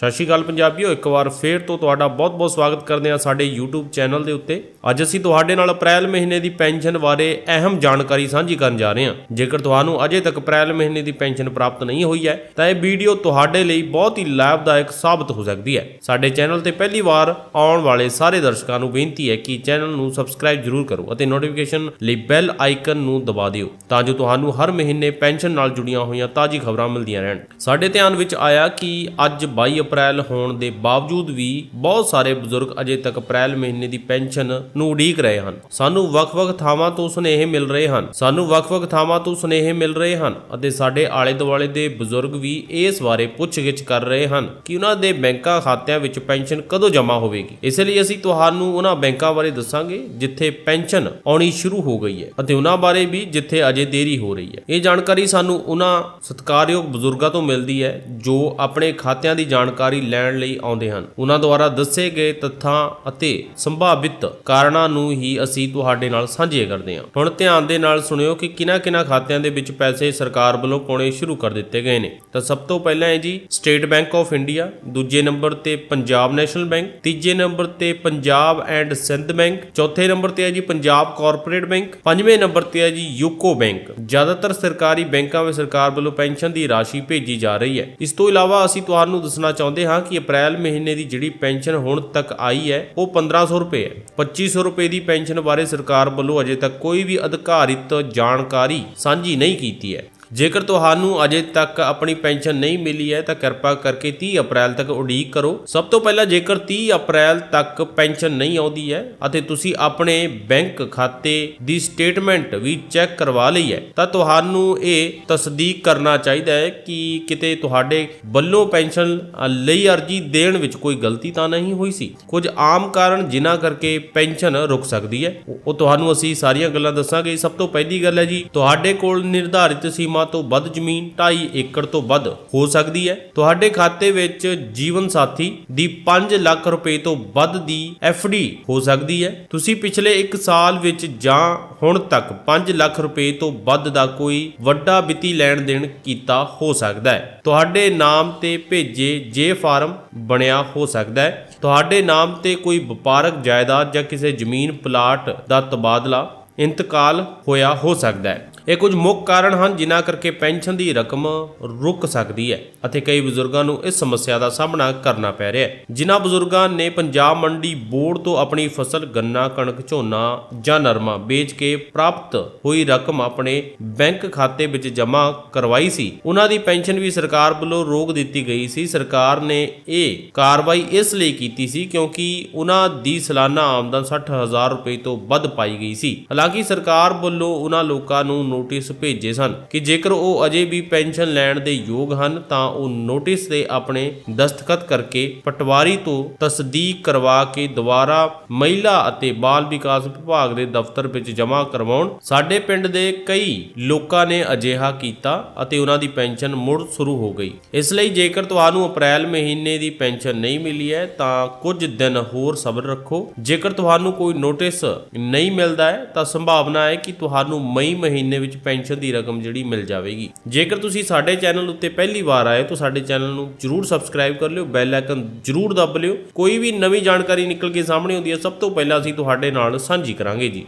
ਸਤਿ ਸ਼੍ਰੀ ਅਕਾਲ ਪੰਜਾਬੀਓ, ਇੱਕ ਵਾਰ ਫੇਰ ਤੋਂ ਤੁਹਾਡਾ ਬਹੁਤ-ਬਹੁਤ ਸਵਾਗਤ ਕਰਦੇ ਹਾਂ ਸਾਡੇ YouTube ਚੈਨਲ ਦੇ ਉੱਤੇ। ਅੱਜ ਅਸੀਂ ਤੁਹਾਡੇ ਨਾਲ ਅਪ੍ਰੈਲ ਮਹੀਨੇ ਦੀ ਪੈਨਸ਼ਨ ਬਾਰੇ ਅਹਿਮ ਜਾਣਕਾਰੀ ਸਾਂਝੀ ਕਰਨ ਜਾ ਰਹੇ ਹਾਂ। ਜੇਕਰ ਤੁਹਾਨੂੰ ਅਜੇ ਤੱਕ ਅਪ੍ਰੈਲ ਮਹੀਨੇ ਦੀ ਪੈਨਸ਼ਨ ਪ੍ਰਾਪਤ ਨਹੀਂ ਹੋਈ ਹੈ, ਤਾਂ ਇਹ ਵੀਡੀਓ ਤੁਹਾਡੇ ਲਈ ਬਹੁਤ ਹੀ ਲਾਭਦਾਇਕ ਸਾਬਤ ਹੋ ਸਕਦੀ ਹੈ। ਸਾਡੇ ਚੈਨਲ ਤੇ ਪਹਿਲੀ ਵਾਰ ਆਉਣ ਵਾਲੇ ਸਾਰੇ ਦਰਸ਼ਕਾਂ ਨੂੰ ਬੇਨਤੀ ਹੈ ਕਿ ਚੈਨਲ ਨੂੰ ਸਬਸਕ੍ਰਾਈਬ ਜ਼ਰੂਰ ਕਰੋ ਅਤੇ ਨੋਟੀਫਿਕੇਸ਼ਨ ਲਈ ਬੈਲ ਆਈਕਨ ਨੂੰ ਦਬਾ ਦਿਓ, ਤਾਂ ਜੋ ਤੁਹਾਨੂੰ ਹਰ ਮਹੀਨੇ ਪੈਨਸ਼ਨ ਨਾਲ ਜੁੜੀਆਂ ਹੋਈਆਂ ਤਾਜ਼ੀ ਖਬਰਾਂ ਮਿਲਦੀਆਂ ਰਹਿਣ। ਸਾਡੇ ਧਿਆਨ ਵਿੱਚ ਆਇਆ ਕਿ ਅੱਜ 22 ਅਪ੍ਰੈਲ ਹੋਣ ਦੇ ਬਾਵਜੂਦ ਵੀ ਬਹੁਤ ਸਾਰੇ ਬਜ਼ੁਰਗ ਅਜੇ ਤੱਕ ਅਪ੍ਰੈਲ ਮਹੀਨੇ ਦੀ ਪੈਨਸ਼ਨ ਨੂੰ ਉਡੀਕ ਰਹੇ ਹਨ। ਸਾਨੂੰ ਵੱਖ-ਵੱਖ ਥਾਵਾਂ ਤੋਂ ਸੁਨੇਹੇ ਮਿਲ ਰਹੇ ਹਨ। ਸਾਨੂੰ ਵੱਖ-ਵੱਖ ਥਾਵਾਂ ਤੋਂ ਸੁਨੇਹੇ ਮਿਲ ਰਹੇ ਹਨ ਅਤੇ ਸਾਡੇ ਆਲੇ-ਦੁਆਲੇ ਦੇ ਬਜ਼ੁਰਗ ਵੀ ਇਸ ਬਾਰੇ ਪੁੱਛਗਿੱਛ ਕਰ ਰਹੇ ਹਨ ਕਿ ਉਹਨਾਂ ਦੇ ਬੈਂਕਾਂ ਖਾਤਿਆਂ ਵਿੱਚ ਪੈਨਸ਼ਨ ਕਦੋਂ ਜਮ੍ਹਾਂ ਹੋਵੇਗੀ। ਇਸ ਲਈ ਅਸੀਂ ਤੁਹਾਨੂੰ ਉਹਨਾਂ ਬੈਂਕਾਂ ਬਾਰੇ ਦੱਸਾਂਗੇ ਜਿੱਥੇ ਪੈਨਸ਼ਨ ਆਉਣੀ ਸ਼ੁਰੂ ਹੋ ਗਈ ਹੈ ਅਤੇ ਉਹਨਾਂ ਬਾਰੇ ਵੀ ਜਿੱਥੇ ਅਜੇ ਦੇਰੀ ਹੋ ਰਹੀ ਹੈ। ਇਹ ਜਾਣਕਾਰੀ ਸਾਨੂੰ ਉਹਨਾਂ ਸਤਿਕਾਰਯੋਗ ਬਜ਼ੁਰਗਾਂ ਤੋਂ ਮਿਲਦੀ ਹੈ ਜੋ ਆਪਣੇ ਖਾਤਿਆਂ ਦੀ ਜਾਣਕਾਰੀ ਲੈਣ ਲਈ ਆਉਂਦੇ ਹਨ। ਉਹਨਾਂ ਦੁਆਰਾ ਦੱਸੇ ਗਏ ਤੱਥਾਂ ਅਤੇ ਸੰਭਾਵਿਤ ਕਾਰਨਾਂ ਨੂੰ ਹੀ ਅਸੀਂ ਤੁਹਾਡੇ ਨਾਲ ਸਾਂਝੇ ਕਰਦੇ ਹਾਂ। ਹੁਣ ਧਿਆਨ ਦੇ ਨਾਲ ਸੁਣਿਓ ਕਿ ਕਿਹਨਾਂ-ਕਿਹਨਾਂ ਖਾਤਿਆਂ ਦੇ ਵਿੱਚ ਪੈਸੇ ਸਰਕਾਰ ਵੱਲੋਂ ਪਾਉਣੇ ਸ਼ੁਰੂ ਕਰ ਦਿੱਤੇ ਗਏ ਨੇ। ਤਾਂ ਸਭ ਤੋਂ ਪਹਿਲਾਂ ਹੈ ਜੀ, ਸਟੇਟ ਬੈਂਕ ਆਫ ਇੰਡੀਆ, ਦੂਜੇ ਨੰਬਰ ਤੇ ਪੰਜਾਬ ਨੈਸ਼ਨਲ ਬੈਂਕ, ਤੀਜੇ ਨੰਬਰ ਤੇ ਪੰਜਾਬ ਐਂਡ ਸਿੰਧ ਬੈਂਕ, ਚੌਥੇ ਨੰਬਰ ਤੇ ਹੈ ਜੀ ਪੰਜਾਬ ਕਾਰਪੋਰੇਟ ਬੈਂਕ, ਪੰਜਵੇਂ ਨੰਬਰ ਤੇ ਹੈ ਜੀ ਯੂਕੋ ਬੈਂਕ। ਜ਼ਿਆਦਾਤਰ ਸਰਕਾਰੀ ਬੈਂਕਾਂ ਵਿੱਚ ਸਰਕਾਰ ਵੱਲੋਂ ਪੈਨਸ਼ਨ ਦੀ ਰਾਸ਼ੀ ਭੇਜੀ ਜਾ ਰਹੀ ਹੈ। ਇਸ ਤੋਂ ਇਲਾਵਾ ਅਸੀਂ ਤੁਹਾਨੂੰ ਦੱਸਣਾ ਚਾਹੁੰਦੇ ਹਾਂ ਕਿ ਅਪ੍ਰੈਲ ਮਹੀਨੇ ਦੀ ਜਿਹੜੀ ਪੈਨਸ਼ਨ ਹੁਣ ਤੱਕ ਆਈ ਹੈ, ਉਹ 1500 ਰੁਪਏ ਹੈ। 2500 ਰੁਪਏ ਦੀ ਪੈਨਸ਼ਨ ਬਾਰੇ ਸਰਕਾਰ ਵੱਲੋਂ ਅਜੇ ਤੱਕ ਕੋਈ ਵੀ ਅਧਿਕਾਰਿਤ ਜਾਣਕਾਰੀ ਸਾਂਝੀ ਨਹੀਂ ਕੀਤੀ ਹੈ। ਜੇਕਰ ਤੁਹਾਨੂੰ ਅਜੇ ਤੱਕ ਆਪਣੀ ਪੈਨਸ਼ਨ ਨਹੀਂ ਮਿਲੀ ਹੈ, ਤਾਂ ਕਿਰਪਾ ਕਰਕੇ 30 ਅਪ੍ਰੈਲ ਤੱਕ ਉਡੀਕ ਕਰੋ। ਸਭ ਤੋਂ ਪਹਿਲਾਂ ਜੇਕਰ 30 ਅਪ੍ਰੈਲ ਤੱਕ ਪੈਨਸ਼ਨ ਨਹੀਂ ਆਉਂਦੀ ਹੈ ਅਤੇ ਤੁਸੀਂ ਆਪਣੇ ਬੈਂਕ ਖਾਤੇ ਦੀ ਸਟੇਟਮੈਂਟ ਵੀ ਚੈੱਕ ਕਰਵਾ ਲਈ ਹੈ, ਤਾਂ ਤੁਹਾਨੂੰ ਇਹ ਤਸਦੀਕ ਕਰਨਾ ਚਾਹੀਦਾ ਹੈ ਕਿ ਕਿਤੇ ਤੁਹਾਡੇ ਵੱਲੋਂ ਪੈਨਸ਼ਨ ਲਈ ਅਰਜੀ ਦੇਣ ਵਿੱਚ ਕੋਈ ਗਲਤੀ ਤਾਂ ਨਹੀਂ ਹੋਈ ਸੀ। ਕੁਝ ਆਮ ਕਾਰਨ ਜਿਨ੍ਹਾਂ ਕਰਕੇ ਪੈਨਸ਼ਨ ਰੁਕ ਸਕਦੀ ਹੈ ਉਹ ਤੁਹਾਨੂੰ ਅਸੀਂ ਸਾਰੀਆਂ ਗੱਲਾਂ ਦੱਸਾਂਗੇ। ਸਭ ਤੋਂ ਪਹਿਲੀ ਗੱਲ ਹੈ ਜੀ, ਤੁਹਾਡੇ ਕੋਲ ਨਿਰਧਾਰਿਤ ਸੀਮਾ ਤੋਂ ਵੱਧ ਜ਼ਮੀਨ 2.5 ਏਕੜ ਤੋਂ ਵੱਧ ਹੋ ਸਕਦੀ ਹੈ। ਤੁਹਾਡੇ ਖਾਤੇ ਵਿੱਚ ਜੀਵਨ ਸਾਥੀ ਦੀ 5 ਲੱਖ ਰੁਪਏ ਤੋਂ ਵੱਧ ਦੀ ਡੀ ਹੋ ਸਕਦੀ ਹੈ। ਤੁਸੀਂ ਪਿਛਲੇ 1 ਸਾਲ ਵਿੱਚ ਜਾਂ ਹੁਣ ਤੱਕ 5 ਲੱਖ ਰੁਪਏ ਤੋਂ ਵੱਧ ਦਾ ਕੋਈ ਵੱਡਾ ਵਿੱਤੀ ਲੈਣ ਦੇਣ ਕੀਤਾ ਹੋ ਸਕਦਾ ਹੈ। ਤੁਹਾਡੇ ਨਾਮ ਤੇ ਭੇਜੇ ਜੇ ਫਾਰਮ ਬਣਿਆ ਹੋ ਸਕਦਾ ਹੈ। ਤੁਹਾਡੇ ਨਾਮ ਤੇ ਕੋਈ ਵਪਾਰਕ ਜਾਇਦਾਦ ਜਾਂ ਕਿਸੇ ਜ਼ਮੀਨ ਪਲਾਟ ਦਾ ਤਬਾਦਲਾ ਇੰਤਕਾਲ ਹੋਇਆ ਹੋ ਸਕਦਾ ਹੈ। ਇਹ ਕੁਝ ਮੁੱਖ ਕਾਰਨ ਹਨ ਜਿਨ੍ਹਾਂ ਕਰਕੇ ਪੈਨਸ਼ਨ ਦੀ ਰਕਮ ਰੁਕ ਸਕਦੀ ਹੈ ਅਤੇ ਕਈ ਬਜ਼ੁਰਗਾਂ ਨੂੰ ਇਸ ਸਮੱਸਿਆ ਦਾ ਸਾਹਮਣਾ ਕਰਨਾ ਪੈ ਰਿਹਾ ਹੈ। ਜਿਨ੍ਹਾਂ ਬਜ਼ੁਰਗਾਂ ਨੇ ਪੰਜਾਬ ਮੰਡੀ ਬੋਰਡ ਤੋਂ ਆਪਣੀ ਫਸਲ ਗੰਨਾ, ਕਣਕ, ਝੋਨਾ ਜਾਂ ਨਰਮਾ ਵੇਚ ਕੇ ਪ੍ਰਾਪਤ ਹੋਈ ਰਕਮ ਆਪਣੇ ਬੈਂਕ ਖਾਤੇ ਵਿੱਚ ਜਮ੍ਹਾਂ ਕਰਵਾਈ ਸੀ, ਉਹਨਾਂ ਦੀ ਪੈਨਸ਼ਨ ਵੀ ਸਰਕਾਰ ਵੱਲੋਂ ਰੋਕ ਦਿੱਤੀ ਗਈ ਸੀ। ਸਰਕਾਰ ਨੇ ਇਹ ਕਾਰਵਾਈ ਇਸ ਲਈ ਕੀਤੀ ਸੀ ਕਿਉਂਕਿ ਉਹਨਾਂ ਦੀ ਸਾਲਾਨਾ ਆਮਦਨ 60000 ਰੁਪਏ ਤੋਂ ਵੱਧ ਪਾਈ ਗਈ ਸੀ। ਹਾਲਾਂਕਿ ਸਰਕਾਰ ਵੱਲੋਂ ਉਹਨਾਂ ਲੋਕਾਂ ਨੂੰ ਨੋਟਿਸ ਭੇਜੇ ਸਨ ਕਿ ਜੇਕਰ ਉਹ ਅਜੇ ਵੀ ਪੈਨਸ਼ਨ ਲੈਣ ਦੇ ਯੋਗ ਹਨ, ਤਾਂ ਉਹ ਨੋਟਿਸ ਤੇ ਆਪਣੇ ਦਸਤਖਤ ਕਰਕੇ ਪਟਵਾਰੀ ਤੋਂ ਤਸਦੀਕ ਕਰਵਾ ਕੇ ਦੁਬਾਰਾ ਮਹਿਲਾ ਅਤੇ ਬਾਲ ਵਿਕਾਸ ਵਿਭਾਗ ਦੇ ਦਫ਼ਤਰ ਵਿੱਚ ਜਮ੍ਹਾਂ ਕਰਵਾਉਣ। ਸਾਡੇ ਪਿੰਡ ਦੇ ਕਈ ਲੋਕਾਂ ਨੇ ਅਜਿਹਾ ਕੀਤਾ ਅਤੇ ਉਹਨਾਂ ਦੀ ਪੈਨਸ਼ਨ ਮੁੜ ਸ਼ੁਰੂ ਹੋ ਗਈ। ਇਸ ਲਈ ਜੇਕਰ ਤੁਹਾਨੂੰ ਅਪ੍ਰੈਲ ਮਹੀਨੇ ਦੀ ਪੈਨਸ਼ਨ ਨਹੀਂ ਮਿਲੀ ਹੈ, ਤਾਂ ਕੁਝ ਦਿਨ ਹੋਰ ਸਬਰ ਰੱਖੋ। ਜੇਕਰ ਤੁਹਾਨੂੰ ਕੋਈ ਨੋਟਿਸ ਨਹੀਂ ਮਿਲਦਾ ਹੈ, ਤਾਂ ਸੰਭਾਵਨਾ ਹੈ ਕਿ ਤੁਹਾਨੂੰ ਮਈ ਮਹੀਨੇ ਵਿੱਚ ਪੈਨਸ਼ਨ ਦੀ ਰਕਮ ਜਿਹੜੀ ਮਿਲ ਜਾਵੇਗੀ। ਜੇਕਰ ਤੁਸੀਂ ਸਾਡੇ ਚੈਨਲ ਉੱਤੇ ਪਹਿਲੀ ਵਾਰ ਆਏ ਤਾਂ ਸਾਡੇ ਚੈਨਲ ਨੂੰ ਜਰੂਰ ਸਬਸਕ੍ਰਾਈਬ ਕਰ ਲਿਓ, ਬੈਲ ਆਈਕਨ ਜਰੂਰ ਦੱਬ ਲਿਓ। ਕੋਈ ਵੀ ਨਵੀਂ ਜਾਣਕਾਰੀ ਨਿਕਲ ਕੇ ਸਾਹਮਣੇ ਆਉਂਦੀ ਹੈ, ਸਭ ਤੋਂ ਪਹਿਲਾਂ ਅਸੀਂ ਤੁਹਾਡੇ ਨਾਲ ਸਾਂਝੀ ਕਰਾਂਗੇ ਜੀ।